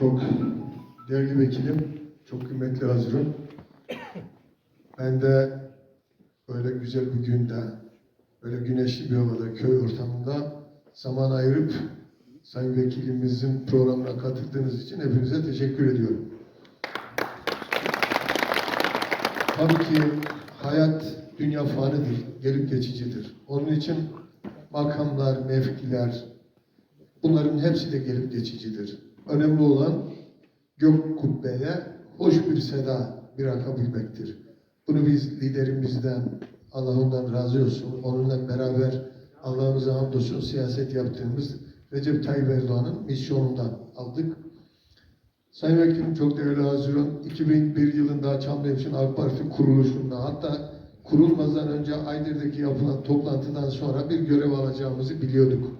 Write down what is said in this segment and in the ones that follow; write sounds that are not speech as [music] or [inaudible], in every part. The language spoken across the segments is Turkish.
Çok değerli vekilim, çok kıymetli hazırım. Ben de böyle güzel bir günde, böyle güneşli bir havada, köy ortamında zaman ayırıp Sayın Vekilimizin programına katıldığınız için hepinize teşekkür ediyorum. Tabii ki hayat dünya fanidir, gelip geçicidir. Onun için makamlar, mevkiler, bunların hepsi de gelip geçicidir. Önemli olan gök kubbeye hoş bir seda bırakabilmektir. Bunu biz liderimizden, Allah ondan razı olsun, onunla beraber Allah'ımıza hamdolsun siyaset yaptığımız Recep Tayyip Erdoğan'ın misyonundan aldık. Sayın Vekilim çok değerli hazırım. 2001 yılında Çamlıhemşin AK Parti kuruluşunda hatta kurulmazdan önce Aydır'daki yapılan toplantıdan sonra bir görev alacağımızı biliyorduk.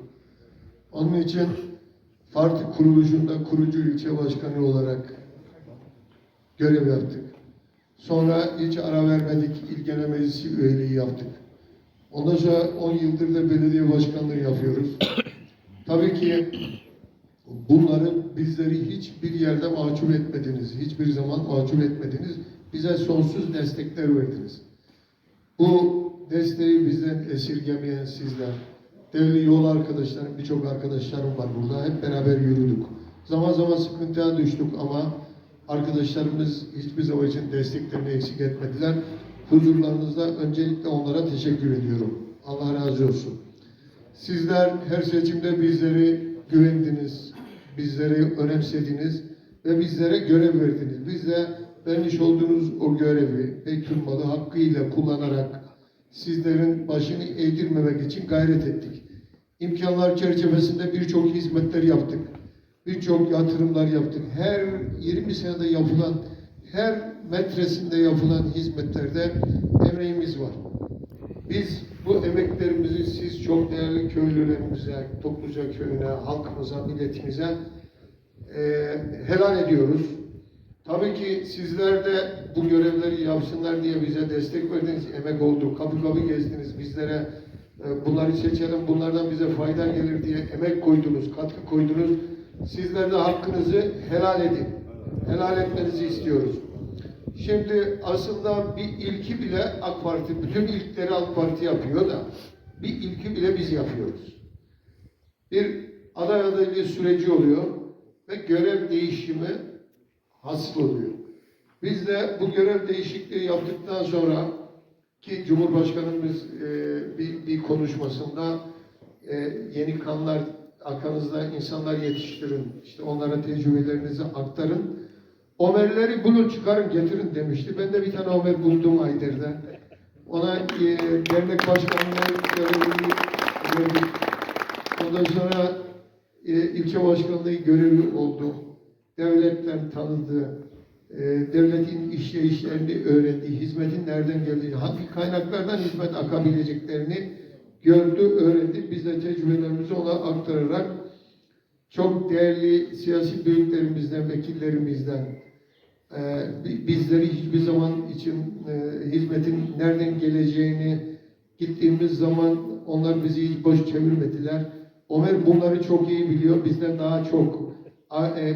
Onun için parti kuruluşunda kurucu ilçe başkanı olarak görev yaptık. Sonra hiç ara vermedik, İl Genel Meclisi üyeliği yaptık. Ondan sonra 10 yıldır da belediye başkanlığı yapıyoruz. [coughs] Tabii ki bunları bizleri hiçbir yerde mahcup etmediniz. Hiçbir zaman mahcup etmediniz. Bize sonsuz destekler verdiniz. Bu desteği bizden esirgemeyen sizler, değerli yol arkadaşlarım, birçok arkadaşlarım var burada. Hep beraber yürüdük. Zaman zaman sıkıntıya düştük ama arkadaşlarımız hiçbir zaman için desteklerini eksik etmediler. Huzurlarınızda öncelikle onlara teşekkür ediyorum. Allah razı olsun. Sizler her seçimde bizleri güvendiniz, bizleri önemsediniz ve bizlere görev verdiniz. Biz de vermiş olduğunuz o görevi Malı hakkıyla kullanarak sizlerin başını eğdirmemek için gayret ettik. İmkanlar çerçevesinde birçok hizmetler yaptık. Birçok yatırımlar yaptık. Her 20 senede yapılan, her metresinde yapılan hizmetlerde emeğimiz var. Biz bu emeklerimizi siz çok değerli köylülerimize, Topluca köyüne, halkımıza, milletimize e, helal ediyoruz. Tabii ki sizler de bu görevleri yapsınlar diye bize destek verdiniz, emek oldu. Kapı kapı gezdiniz, bizlere e, bunları seçelim, bunlardan bize fayda gelir diye emek koydunuz, katkı koydunuz. Sizler de hakkınızı helal edin. Helal etmenizi istiyoruz. Şimdi aslında bir ilki bile AK Parti, bütün ilkleri AK Parti yapıyor da bir ilki bile biz yapıyoruz. Bir aday adaylığı süreci oluyor ve görev değişimi hasıl oluyor. Biz de bu görev değişikliği yaptıktan sonra ki Cumhurbaşkanımız e, bir, bir konuşmasında e, yeni kanlar arkanızda insanlar yetiştirin, işte onlara tecrübelerinizi aktarın. Ömerleri bulun çıkarın getirin demişti. Ben de bir tane Ömer buldum Ayder'den. Ona e, dernek başkanlığı görevini. Ondan sonra e, ilçe başkanlığı görevi oldu. Devletten tanıdı. E, devletin işleyişlerini öğrendi. Hizmetin nereden geldiğini, hangi kaynaklardan hizmet akabileceklerini gördü, öğrendi. Biz de tecrübelerimizi ona aktararak çok değerli siyasi büyüklerimizden, vekillerimizden e, bi- bizleri hiçbir zaman için e, hizmetin nereden geleceğini gittiğimiz zaman onlar bizi hiç boş çevirmediler. Ömer bunları çok iyi biliyor. Bizden daha çok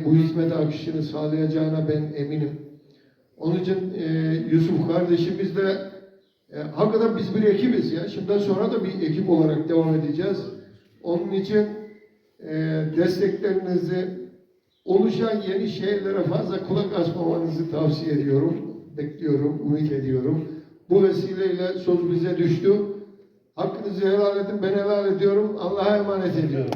bu hizmet akışını sağlayacağına ben eminim. Onun için e, Yusuf kardeşimiz de e, hakikaten biz bir ekibiz ya. Şimdiden sonra da bir ekip olarak devam edeceğiz. Onun için e, desteklerinizi oluşan yeni şeylere fazla kulak asmamanızı tavsiye ediyorum. Bekliyorum, ümit ediyorum. Bu vesileyle söz bize düştü. Hakkınızı helal edin, ben helal ediyorum. Allah'a emanet ediyorum.